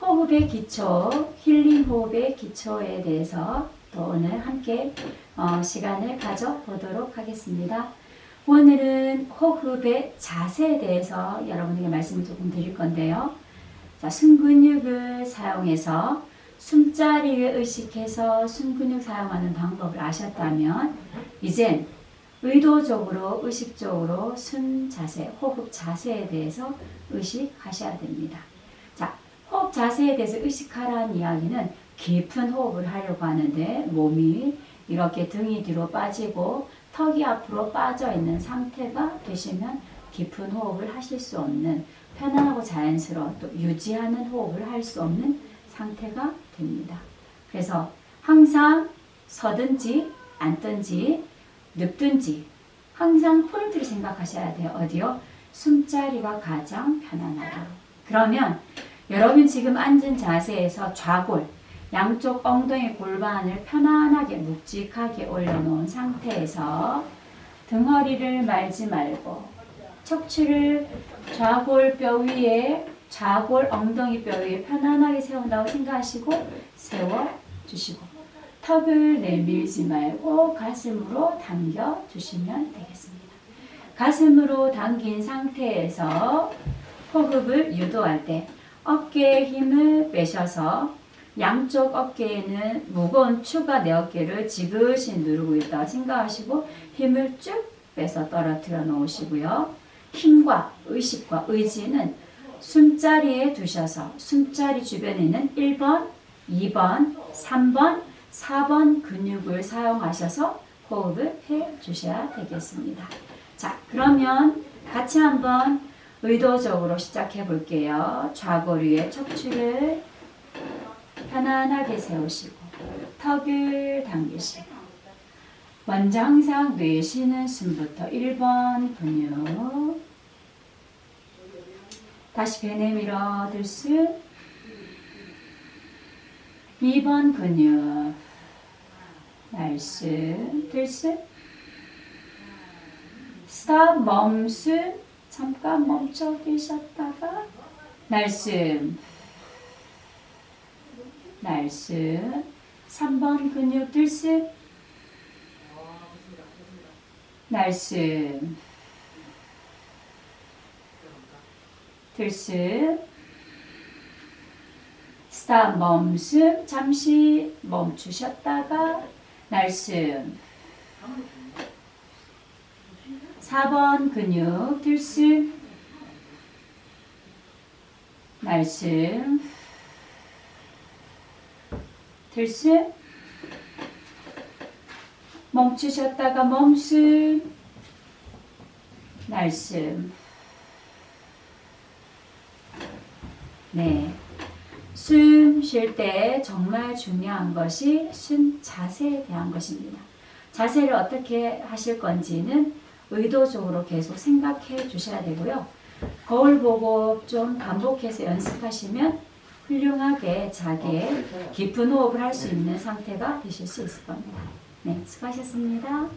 호흡의 기초, 힐링 호흡의 기초에 대해서 또 오늘 함께 어, 시간을 가져보도록 하겠습니다. 오늘은 호흡의 자세에 대해서 여러분에게 말씀을 조금 드릴 건데요. 자, 숨근육을 사용해서 숨자리에 의식해서 숨근육 사용하는 방법을 아셨다면 이젠 의도적으로 의식적으로 숨 자세, 호흡 자세에 대해서 의식하셔야 됩니다. 자, 호흡 자세에 대해서 의식하라는 이야기는 깊은 호흡을 하려고 하는데 몸이 이렇게 등이 뒤로 빠지고 턱이 앞으로 빠져 있는 상태가 되시면 깊은 호흡을 하실 수 없는 편안하고 자연스러운 또 유지하는 호흡을 할 수 없는 상태가 됩니다. 그래서 항상 서든지 앉든지 눕든지 항상 포인트를 생각하셔야 돼요. 어디요? 숨자리가 가장 편안하도록. 그러면 여러분 지금 앉은 자세에서 좌골, 양쪽 엉덩이 골반을 편안하게 묵직하게 올려놓은 상태에서 등허리를 말지 말고 척추를 좌골 뼈 위에 좌골 엉덩이 뼈 위에 편안하게 세운다고 생각하시고 세워 주시고 턱을 내밀지 말고 가슴으로 당겨 주시면 되겠습니다. 가슴으로 당긴 상태에서 호흡을 유도할 때 어깨에 힘을 빼셔서 양쪽 어깨에는 무거운 추가 내 어깨를 지그시 누르고 있다고 생각하시고 힘을 쭉 빼서 떨어뜨려 놓으시고요. 힘과 의식과 의지는 숨자리에 두셔서 숨자리 주변에 있는 1번, 2번, 3번, 4번 근육을 사용하셔서 호흡을 해 주셔야 되겠습니다. 자, 그러면 같이 한번 의도적으로 시작해 볼게요. 좌골 위에 척추를 편안하게 세우시고 턱을 당기시고 먼저 항상 내쉬는 숨부터 1번 근육 다시 배 내밀어 들숨 2번 근육 날숨 들숨 스탑 멈숨 잠깐 멈춰 계셨다가 날숨 날숨 3번 근육 들숨 날숨 들숨 스탑 멈숨 잠시 멈추셨다가 날숨 4번 근육 들숨 날숨 들숨 멈추셨다가 멈숨 날숨 네. 숨 쉴 때 정말 중요한 것이 숨 자세에 대한 것입니다. 자세를 어떻게 하실 건지는 의도적으로 계속 생각해 주셔야 되고요. 거울 보고 좀 반복해서 연습하시면 훌륭하게 자기의 깊은 호흡을 할 수 있는 상태가 되실 수 있을 겁니다. 네, 수고하셨습니다.